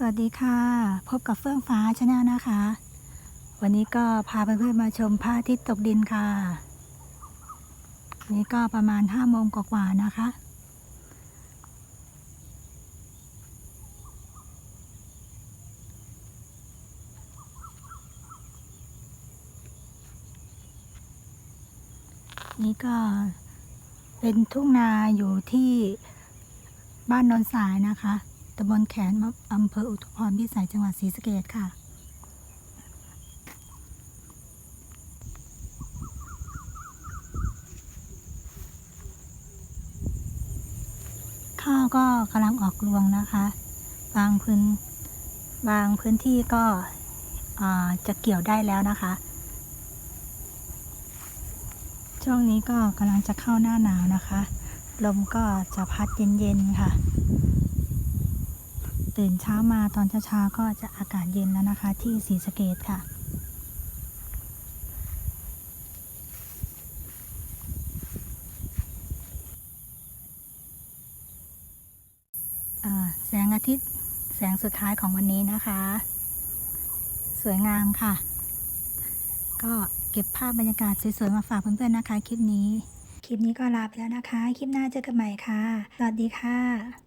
สวัสดีค่ะ พบกับเฟื่องฟ้าชาแนลนะคะ วันนี้ก็พาเพื่อนๆมาชมพระอาทิตย์ตกดินค่ะ นี่ก็ประมาณห้าโมงกว่าๆนะคะ นี่ก็เป็นทุ่งนาอยู่ที่บ้านนนสายนะคะ ตำบลแขนอำเภออุทุพรพิสัยจังหวัดศรีสะเกษค่ะ ข้าวก็กำลังออกรวงนะคะ บางพื้นบางพื้นที่ก็จะเกี่ยวได้แล้วนะคะ ช่วงนี้ก็กำลังจะเข้าหน้าหนาวนะคะ ลมก็จะพัดเย็นๆค่ะ ตื่นเช้ามาตอนเช้าๆก็จะอากาศเย็นแล้วนะคะ ที่ศรีสะเกดค่ะแสงอาทิตย์แสงสุดท้ายของวันนี้นะคะ สวยงามค่ะ ก็เก็บภาพบรรยากาศสวยๆมาฝากเพื่อนๆนะคะ คลิปนี้ คลิปนี้ก็ลาไปแล้วนะคะ คลิปหน้าเจอกันใหม่ค่ะ สวัสดีค่ะ